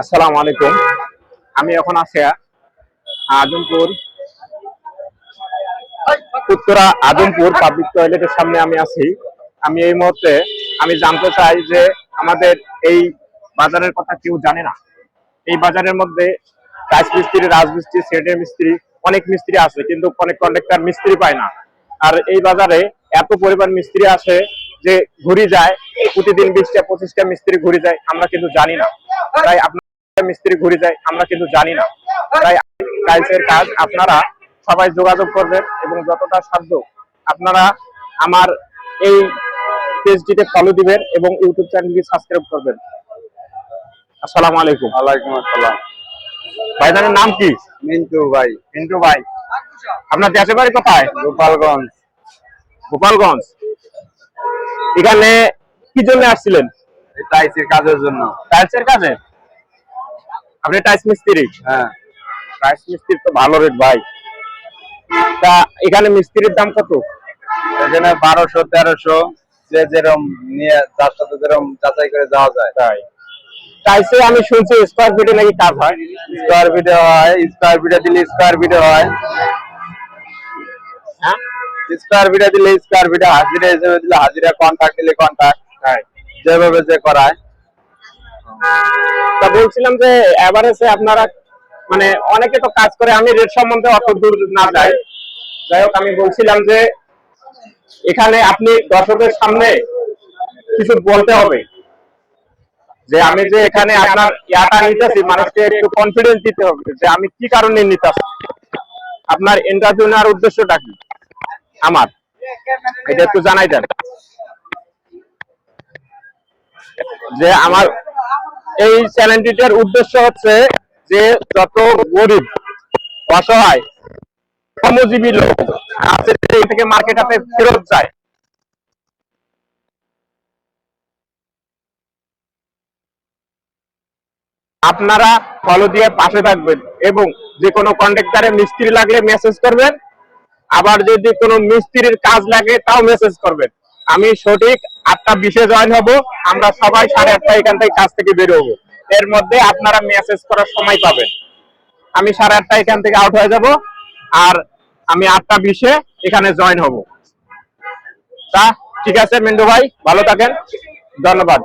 আসসালামু আলাইকুম। আমি এখন আছি আজমপুর, উত্তরা আজমপুর পাবলিক টয়লেটের সামনে আমি আছি। আমি এই মুহূর্তে, আমি জানতে চাই যে আমাদের এই বাজারের কথা কেউ জানে না। এই বাজারের মধ্যে টাইস মিস্ত্রি রাজমিস্ত্রি সেটের মিস্ত্রি, অনেক মিস্ত্রি আছে, কিন্তু অনেক কন্ট্রাক্টর মিস্ত্রি পায় না। আর এই বাজারে এত পরিমাণ মিস্ত্রি আসে যে ঘুরি যায় প্রতিদিন বিশটা পঁচিশটা মিস্ত্রি ঘুরি যায় আমরা কিন্তু জানি না। তাই আপনার মিস্ত্রি ঘুরি যায় আমরা কিন্তু জানি না। তাই টাইলসের কাজ আপনারা সবাই যোগাযোগ করবেন এবং যতটা সাধ্য আপনারা আমার এই পেজটিতে ফলো দিবেন এবং ইউটিউব চ্যানেলটি সাবস্ক্রাইব করবেন। আসসালামু আলাইকুম। ওয়ালাইকুম আসসালাম। ভাই ভাইজানের নাম কি? মিন্টু ভাই। মিন্টু ভাই। আপনার দেশের বাড়ি কোথায়? গোপালগঞ্জ। গোপালগঞ্জ। এখানে কি জন্য আসছিলেন? কাজের জন্য। টাইলসের কাজে? আপনি টাইলস মিস্ত্রি? হ্যাঁ। টাইলস মিস্ত্রি তো ভালো রেট ভাই। তা এখানে মিস্ত্রির দাম কত? এখানে বারোশো তেরোশো যে যেরকম নিয়ে যার সাথে যেরকম যাচাই করে যাওয়া যায়। তাই। টাইলসে আমি শুনছি স্কোয়ার ফিটে নাকি কাজ হয়। স্কোয়ার ফিটে হয় স্কোয়ার ফিটে দিলে স্কোয়ার ফিটে হয়। হ্যাঁ? স্কোয়ার ফিটে দিলে স্কোয়ার ফিটে হাজিরা হিসেবে দিলে হাজিরা কন্ট্রাক্ট দিলে কন্ট্রাক্ট যেভাবে যে করায়। তা বলছিলাম যে এভারেজে আপনারা মানে অনেকে তো কাজ করে আমি রেট সম্বন্ধে অত দূর না যাই। যাই হোক আমি বলছিলাম যে এখানে আপনি দর্শকের সামনে কিছু বলতে হবে। যে আমি যে এখানে আপনার ইয়াটা নিতেছি মানুষকে একটু কনফিডেন্স দিতে হবে যে আমি কি কারণে নিতেছি? আপনার ইন্টারভিউ নেওয়ার উদ্দেশ্যটা কি? আমার। এটা একটু জানাই দেন। যে আমার এই চ্যানেলটির উদ্দেশ্য হচ্ছে যে যত গরিব, অসহায়, শ্রমজীবী লোক আছে এই থেকে মার্কেট আপে ফেরত যায়। আপনারা ফলো দিয়ে পাশে থাকবেন এবং যে কোনো কন্ট্রাক্টারে মিস্ত্রি লাগলে মেসেজ করবেন। আবার যদি কোনো মিস্ত্রির কাজ লাগে তাও মেসেজ করবেন। আমি সঠিক আটটা বিশে জয়েন হব, আমরা সবাই সাড়ে আটটা এখান থেকে কাজ থেকে বের হব। এর মধ্যে আপনারা মেসেজ করার সময় পাবেন। আমি সাড়ে আটটা এখান থেকে আউট হয়ে যাব, আর আমি আটটা বিশে এখানে জয়েন হব। তা, ঠিক আছে মিন্টু ভাই, ভালো থাকেন। ধন্যবাদ।